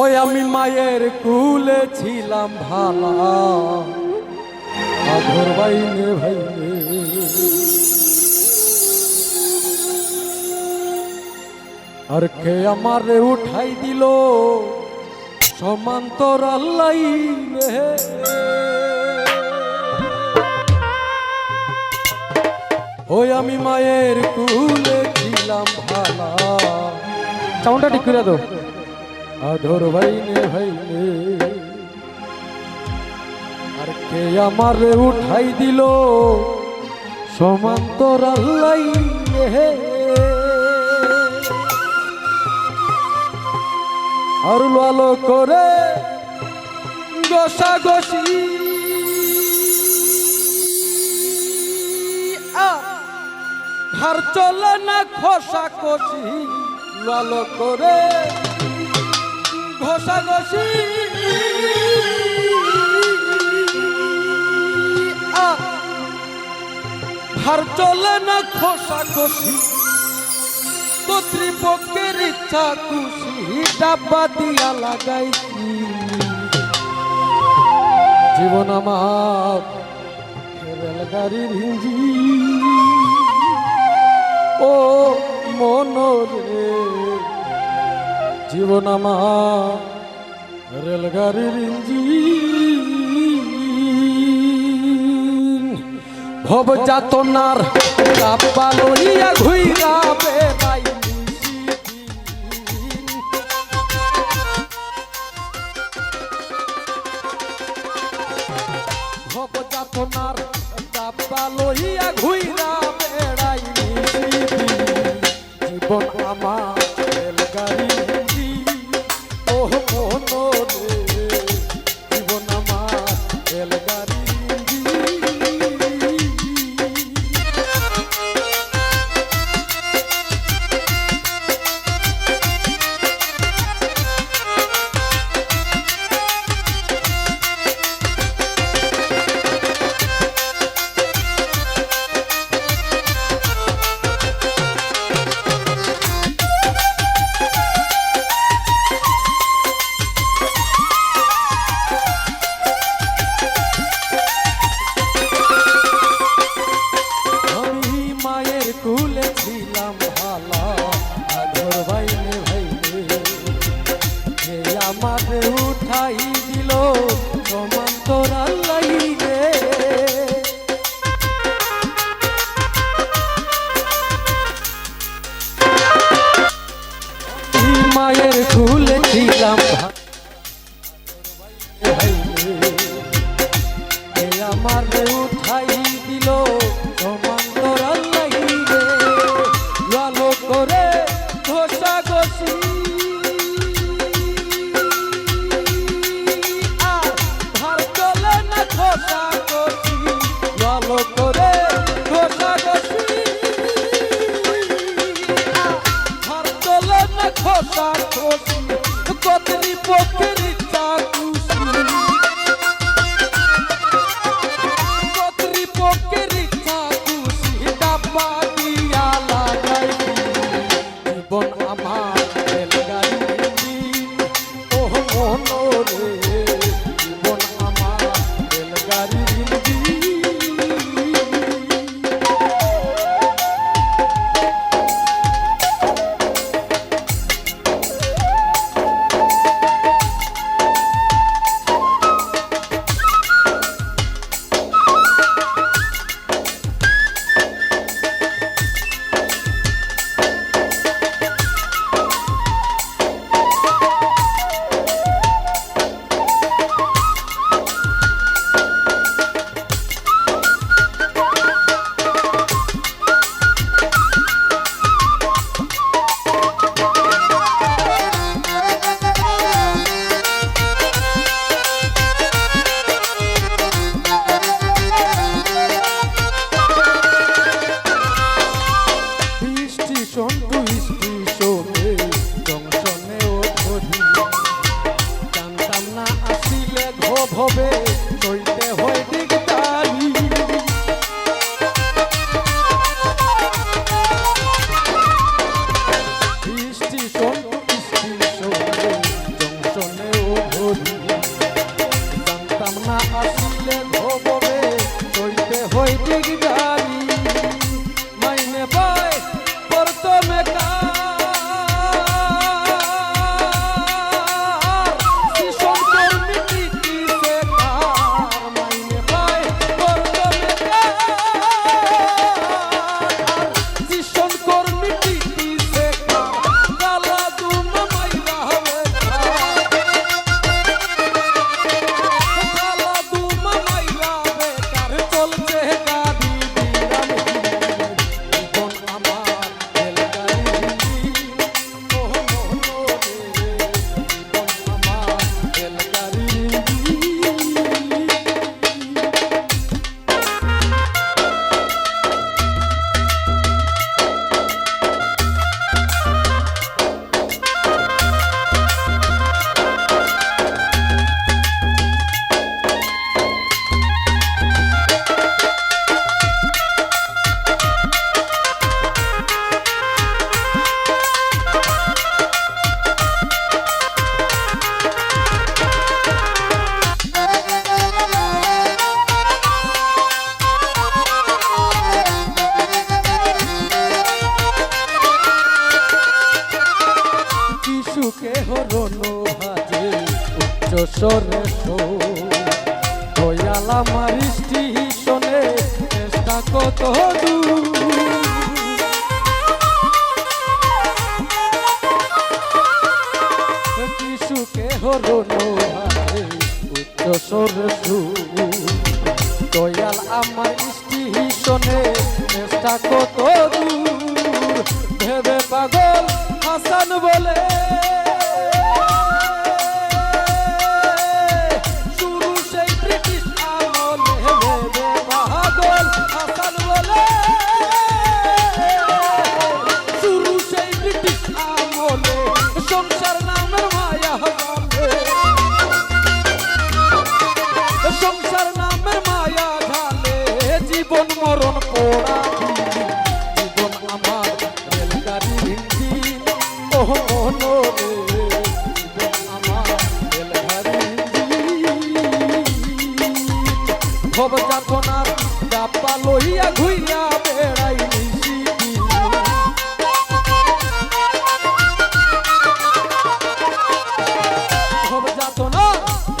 ওই আমি মায়ের কুলে ছিলাম ভালা। বাইনে ভাইনে। আর কে আমারে উঠাই দিল? সমান্তর আল্লাই ওই আমি মায়ের কুলে ছিলাম ভালা। সাউন্ডটা ঠিক করে দাও। আধর ভাইনে ভাইনে। আর কে আমার উঠাই দিল? সমান্তর আল্লাই রে আর আলো করে গোসা গোসি ধার চলে না খসা কষি লালো করে ঘষা ঘষি। ধার চলে না খসি কর্তৃপক্ষের ইচ্ছা খুশি, ডাব্বা দিয়া লাগাইছি। জীবন আমার রেলগাড়ির ইঞ্জি ও মনরে। জীবন আমার রেলগাড়ির ইঞ্জিন। ভব যাতনার কাপ্পা লইয়া ঘুইরা বেড়াই ভব যাতনার কাপ্পা লইয়া ঘুইরা লালো করে কতরি হরণ ভাজে উচ্চ স্বরে দয়াল আমার স্টেশনে, চেষ্টা কত দূর? কি হরণ ভাজে উচ্চ স্বরে দয়াল আমার স্টেশনে, চেষ্টা কত দূর? ভেবে পাগল হাসান বলে।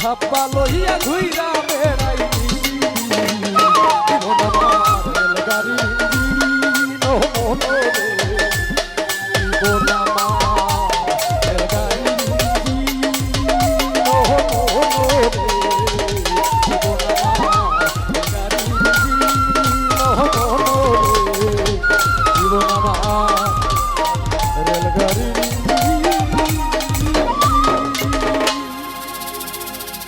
ভাপা লোহিয়া ধুই রামে